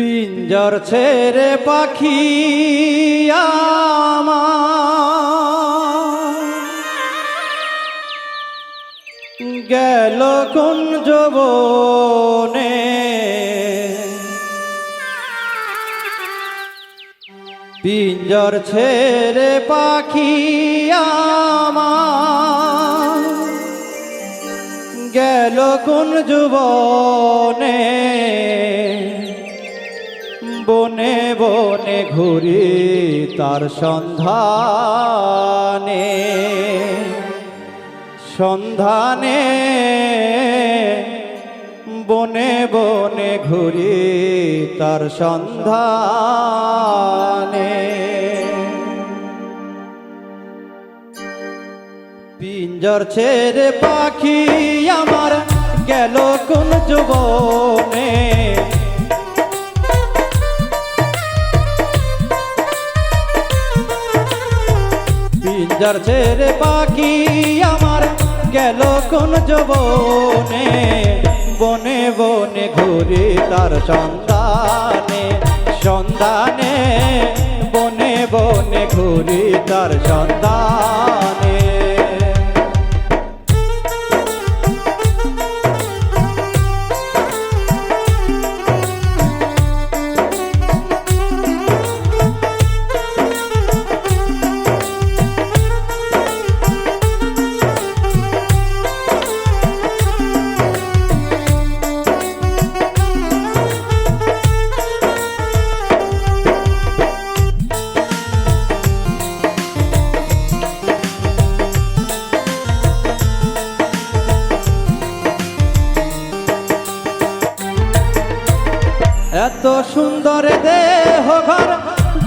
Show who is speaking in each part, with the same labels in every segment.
Speaker 1: পিঞ্জর ছেড়ে পাখি গেল কোন যবনে? পিঞ্জর ছেড়ে পাখি গেল কোন যুবনে? বনে বনে ঘুরি তার সন্ধানে। সন্ধানে বনে বনে ঘুরি তার সন্ধানে। পিঞ্জর ছেড়ে পাখি আমার গেল কোন যুবনে। পিঞ্জর ছেড়ে পাখি আমার গেল কোন যবনে। বনে বনে ঘুরে তার সন্ধানে সন্ধানে বনে বনে ঘুরে তার সন্ধানে এত সুন্দর দেহ ঘর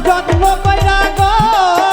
Speaker 1: যত্ন কইরা গরি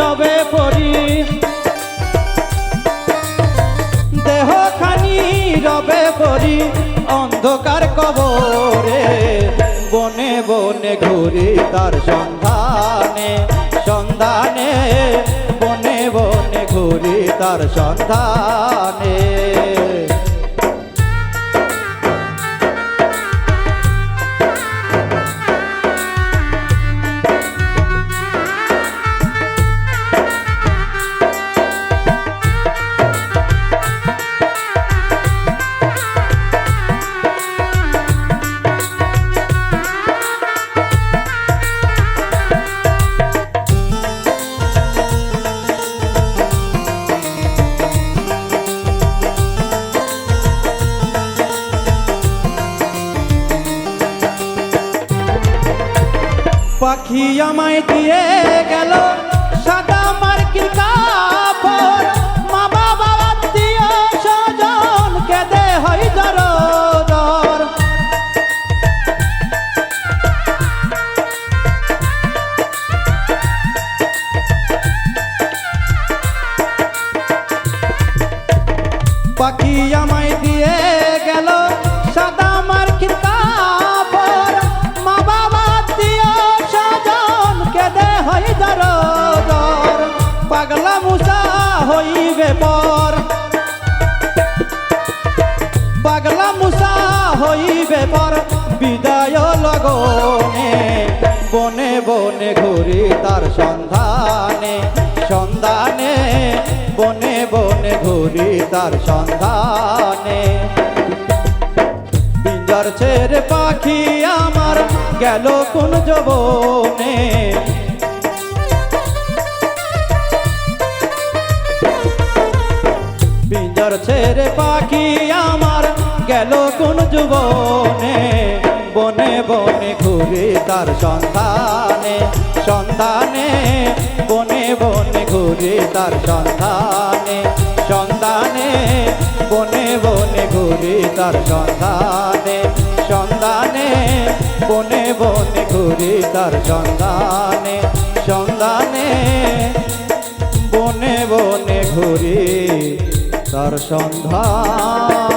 Speaker 1: রবে পড়ি। দেহ খানি রবে পড়ি, অন্ধকার কবরে, বনে বনে ঘুরি তার সন্ধানে সন্ধানে, বনে বনে ঘুরি তার সন্ধানে। পাখি আমায় দিয়ে গেল। সাদা মার্কির কাপড়। মা বাবা, আত্মীয় স্বজন কেঁদে জর জর পাখি আমায় পর বিদায় লগনে, বনে বনে ঘুরি তার সন্ধানে সন্ধানে, বনে বনে ঘুরি তার সন্ধানে। পিঞ্জর ছেড়ে পাখি আমার গেল কোন যবনে। পিঞ্জর ছেড়ে পাখি গেল কোন যুবনে, বনে বনে ঘুরে তার সন্ধানে সন্ধানে, বনে বনে ঘুরে তার সন্ধানে সন্ধানে, বনে বনে ঘুরে তার সন্ধানে সন্ধানে, বনে বনে ঘুরি তার সন্ধানে সন্ধানে, বনে বনে ঘুরি তার সন্ধান।